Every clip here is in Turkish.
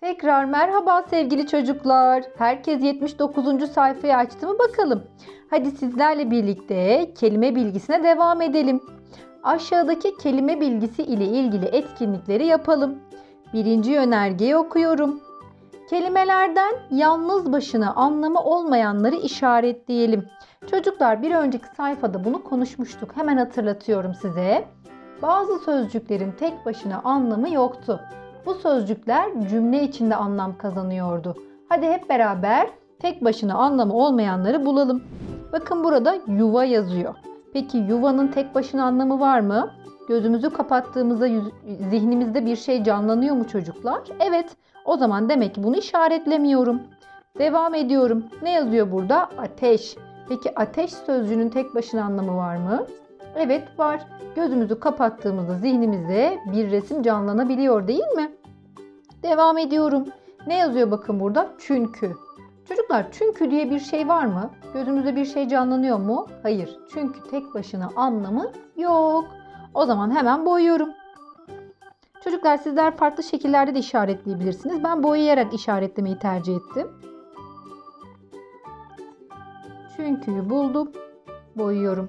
Tekrar merhaba sevgili çocuklar. Herkes 79. sayfayı açtı mı bakalım. Hadi sizlerle birlikte kelime bilgisine devam edelim. Aşağıdaki kelime bilgisi ile ilgili etkinlikleri yapalım. Birinci yönergeyi okuyorum. Kelimelerden yalnız başına anlamı olmayanları işaretleyelim. Çocuklar bir önceki sayfada bunu konuşmuştuk. Hemen hatırlatıyorum size. Bazı sözcüklerin tek başına anlamı yoktu. Bu sözcükler cümle içinde anlam kazanıyordu. Hadi hep beraber tek başına anlamı olmayanları bulalım. Bakın burada yuva yazıyor. Peki yuvanın tek başına anlamı var mı? Gözümüzü kapattığımızda zihnimizde bir şey canlanıyor mu çocuklar? Evet. O zaman demek ki bunu işaretlemiyorum. Devam ediyorum. Ne yazıyor burada? Ateş. Peki ateş sözcüğünün tek başına anlamı var mı? Evet var. Gözümüzü kapattığımızda zihnimizde bir resim canlanabiliyor değil mi? Devam ediyorum. Ne yazıyor bakın burada? Çünkü. Çocuklar çünkü diye bir şey var mı? Gözümüzde bir şey canlanıyor mu? Hayır. Çünkü tek başına anlamı yok. O zaman hemen boyuyorum. Çocuklar sizler farklı şekillerde de işaretleyebilirsiniz. Ben boyayarak işaretlemeyi tercih ettim. Çünkü'yü buldum. Boyuyorum.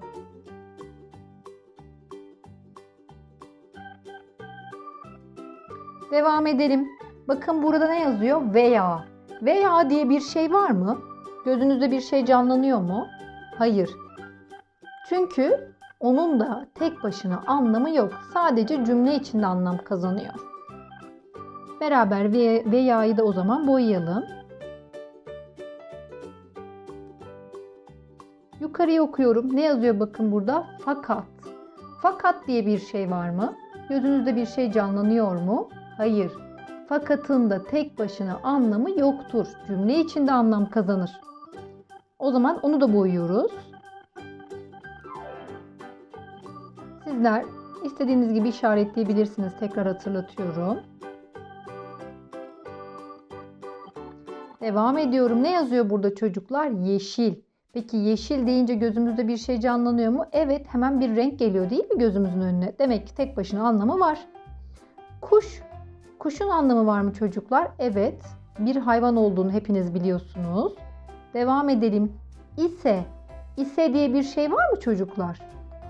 Devam edelim. Bakın burada ne yazıyor? Veya. Veya diye bir şey var mı? Gözünüzde bir şey canlanıyor mu? Hayır. Çünkü onun da tek başına anlamı yok. Sadece cümle içinde anlam kazanıyor. Beraber ve veya'yı da o zaman boyayalım. Yukarıya okuyorum. Ne yazıyor bakın burada? Fakat. Fakat diye bir şey var mı? Gözünüzde bir şey canlanıyor mu? Hayır. Fakatın da tek başına anlamı yoktur. Cümle içinde anlam kazanır. O zaman onu da boyuyoruz. Sizler istediğiniz gibi işaretleyebilirsiniz. Tekrar hatırlatıyorum. Devam ediyorum. Ne yazıyor burada çocuklar? Yeşil. Peki yeşil deyince gözümüzde bir şey canlanıyor mu? Evet, hemen bir renk geliyor değil mi gözümüzün önüne? Demek ki tek başına anlamı var. Kuş. Kuşun anlamı var mı çocuklar? Evet. Bir hayvan olduğunu hepiniz biliyorsunuz. Devam edelim. İse. İse diye bir şey var mı çocuklar?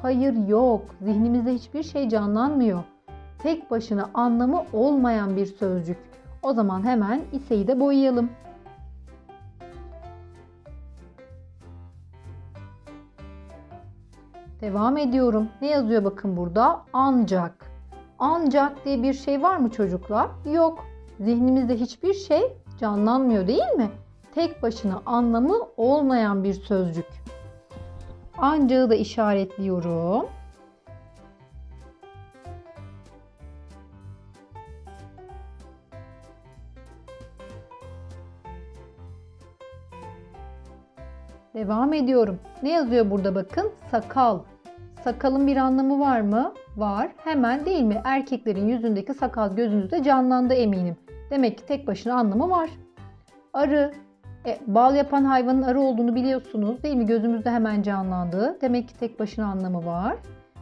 Hayır yok. Zihnimizde hiçbir şey canlanmıyor. Tek başına anlamı olmayan bir sözcük. O zaman hemen iseyi de boyayalım. Devam ediyorum. Ne yazıyor bakın burada? Ancak. Ancak diye bir şey var mı çocuklar? Yok. Zihnimizde hiçbir şey canlanmıyor değil mi? Tek başına anlamı olmayan bir sözcük. Ancağı da işaretliyorum. Devam ediyorum. Ne yazıyor burada bakın? Sakal. Sakalın bir anlamı var mı? Var. Hemen değil mi? Erkeklerin yüzündeki sakal gözünüzde canlandı eminim. Demek ki tek başına anlamı var. Arı. E, bal yapan hayvanın arı olduğunu biliyorsunuz değil mi? Gözümüzde hemen canlandı. Demek ki tek başına anlamı var.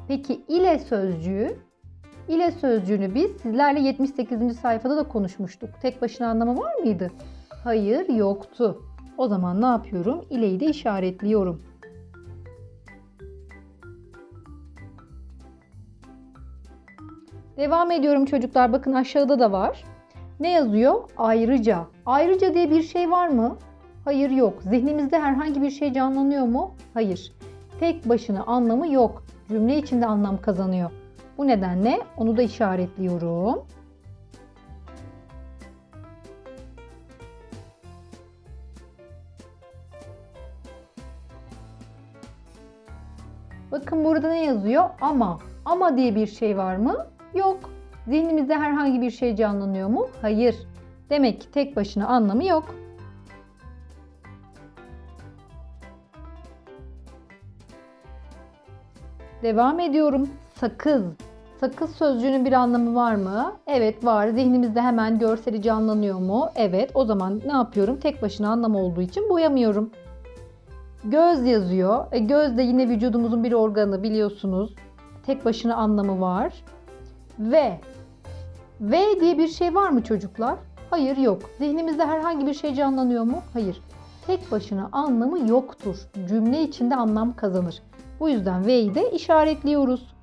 Peki ile sözcüğü? İle sözcüğünü biz sizlerle 78. sayfada da konuşmuştuk. Tek başına anlamı var mıydı? Hayır yoktu. O zaman ne yapıyorum? İleyi de işaretliyorum. Devam ediyorum çocuklar. Bakın aşağıda da var. Ne yazıyor? Ayrıca. Ayrıca diye bir şey var mı? Hayır yok. Zihnimizde herhangi bir şey canlanıyor mu? Hayır. Tek başına anlamı yok. Cümle içinde anlam kazanıyor. Bu nedenle onu da işaretliyorum. Bakın burada ne yazıyor? Ama. Ama diye bir şey var mı? Yok. Zihnimizde herhangi bir şey canlanıyor mu? Hayır. Demek ki tek başına anlamı yok. Devam ediyorum. Sakız. Sakız sözcüğünün bir anlamı var mı? Evet var. Zihnimizde hemen görseli canlanıyor mu? Evet. O zaman ne yapıyorum? Tek başına anlam olduğu için boyamıyorum. Göz yazıyor. E, göz de yine vücudumuzun bir organı biliyorsunuz. tek başına anlamı var. Ve ve diye bir şey var mı çocuklar? Hayır yok. Zihnimizde herhangi bir şey canlanıyor mu? Hayır. Tek başına anlamı yoktur. Cümle içinde anlam kazanır. Bu yüzden ve'yi de işaretliyoruz.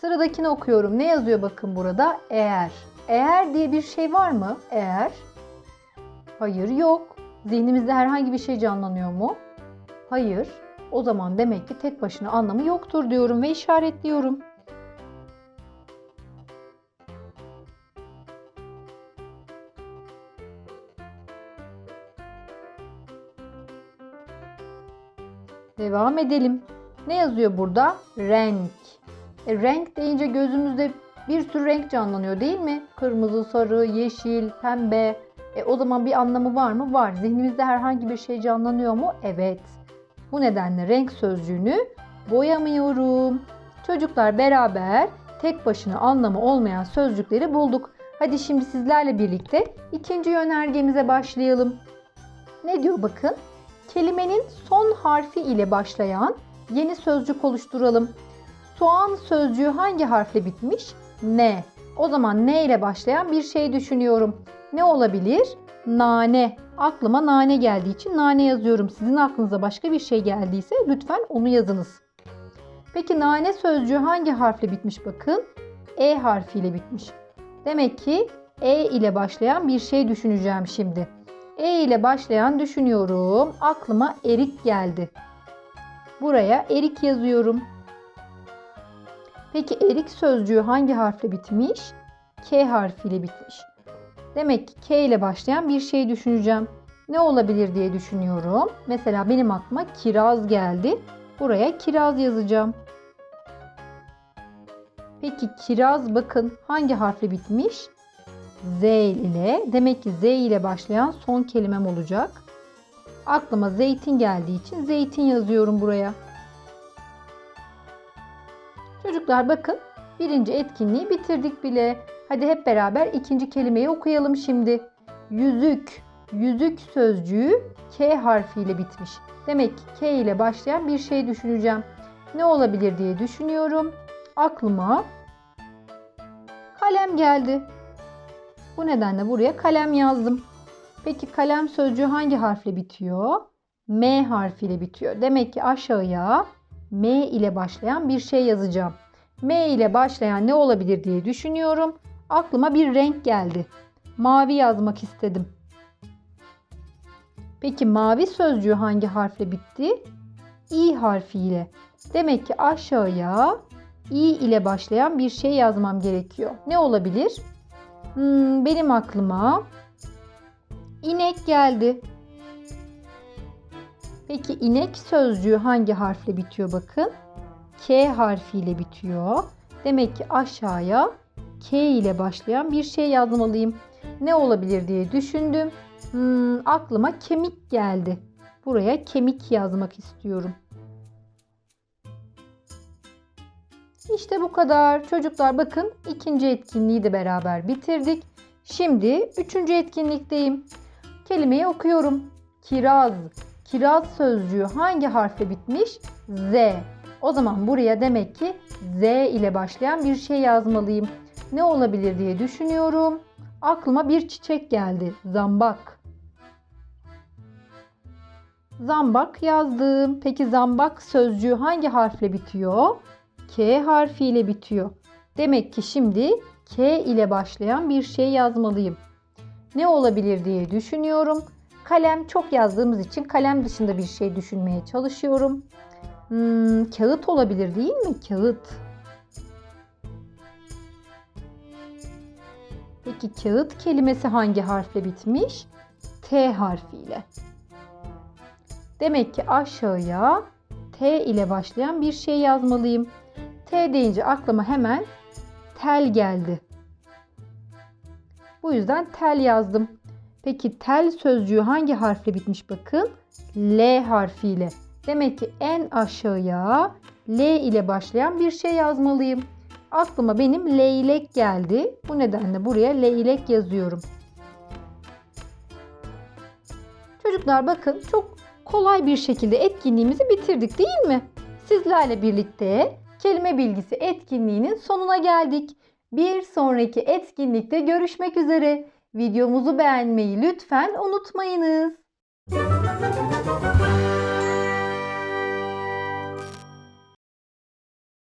Sıradakini okuyorum. Ne yazıyor bakın burada? Eğer. Eğer diye bir şey var mı? Eğer. Hayır yok. Zihnimizde herhangi bir şey canlanıyor mu? Hayır. O zaman demek ki tek başına anlamı yoktur diyorum ve işaretliyorum. Devam edelim. Ne yazıyor burada? Renk. E, renk deyince gözümüzde bir sürü renk canlanıyor değil mi? Kırmızı, sarı, yeşil, pembe. E, o zaman bir anlamı var mı? Var. Zihnimizde herhangi bir şey canlanıyor mu? Evet. Bu nedenle renk sözcüğünü boyamıyorum. Çocuklar beraber tek başına anlamı olmayan sözcükleri bulduk. Hadi şimdi sizlerle birlikte ikinci yönergemize başlayalım. Ne diyor bakın? Kelimenin son harfi ile başlayan yeni sözcük oluşturalım. Soğan sözcüğü hangi harfle bitmiş? Ne. O zaman ne ile başlayan bir şey düşünüyorum. Ne olabilir? Nane. Aklıma nane geldiği için nane yazıyorum. Sizin aklınıza başka bir şey geldiyse lütfen onu yazınız. Peki nane sözcüğü hangi harfle bitmiş bakın? E harfiyle bitmiş. Demek ki E ile başlayan bir şey düşüneceğim şimdi. E ile başlayan düşünüyorum. Aklıma erik geldi. Buraya erik yazıyorum. Peki erik sözcüğü hangi harfle bitmiş? K harfiyle bitmiş. Demek ki K ile başlayan bir şey düşüneceğim. Ne olabilir diye düşünüyorum. Mesela benim aklıma kiraz geldi. Buraya kiraz yazacağım. Peki kiraz bakın hangi harfle bitmiş? Z ile. Demek ki Z ile başlayan son kelimem olacak. Aklıma zeytin geldiği için zeytin yazıyorum buraya. Çocuklar bakın birinci etkinliği bitirdik bile. Hadi hep beraber ikinci kelimeyi okuyalım şimdi. Yüzük. Yüzük sözcüğü K harfiyle bitmiş. Demek ki K ile başlayan bir şey düşüneceğim. Ne olabilir diye düşünüyorum. Aklıma kalem geldi. Bu nedenle buraya kalem yazdım. Peki kalem sözcüğü hangi harfle bitiyor? M harfiyle bitiyor. Demek ki aşağıya M ile başlayan bir şey yazacağım. M ile başlayan ne olabilir diye düşünüyorum. Aklıma bir renk geldi. Mavi yazmak istedim. Peki mavi sözcüğü hangi harfle bitti? İ harfiyle. Demek ki aşağıya İ ile başlayan bir şey yazmam gerekiyor. Ne olabilir? Hmm, benim aklıma inek geldi. Peki inek sözcüğü hangi harfle bitiyor bakın? K harfiyle bitiyor. Demek ki aşağıya K ile başlayan bir şey yazmalıyım. Ne olabilir diye düşündüm. Hmm, aklıma kemik geldi. Buraya kemik yazmak istiyorum. İşte bu kadar. Çocuklar bakın ikinci etkinliği de beraber bitirdik. Şimdi üçüncü etkinlikteyim. Kelimeyi okuyorum. Kiraz. Kiraz sözcüğü hangi harfle bitmiş? Z. O zaman buraya demek ki Z ile başlayan bir şey yazmalıyım. Ne olabilir diye düşünüyorum. Aklıma bir çiçek geldi. Zambak. Zambak yazdım. Peki zambak sözcüğü hangi harfle bitiyor? K harfiyle bitiyor. Demek ki şimdi K ile başlayan bir şey yazmalıyım. Ne olabilir diye düşünüyorum. Kalem çok yazdığımız için kalem dışında bir şey düşünmeye çalışıyorum. Hmm, kağıt olabilir değil mi? Kağıt. Peki kağıt kelimesi hangi harfle bitmiş? T harfiyle. Demek ki aşağıya T ile başlayan bir şey yazmalıyım. T deyince aklıma hemen tel geldi. Bu yüzden tel yazdım. Peki tel sözcüğü hangi harfle bitmiş bakın? L harfiyle. Demek ki en aşağıya L ile başlayan bir şey yazmalıyım. Aklıma benim leylek geldi. Bu nedenle buraya leylek yazıyorum. Çocuklar bakın çok kolay bir şekilde etkinliğimizi bitirdik değil mi? Sizlerle birlikte kelime bilgisi etkinliğinin sonuna geldik. Bir sonraki etkinlikte görüşmek üzere. Videomuzu beğenmeyi lütfen unutmayınız.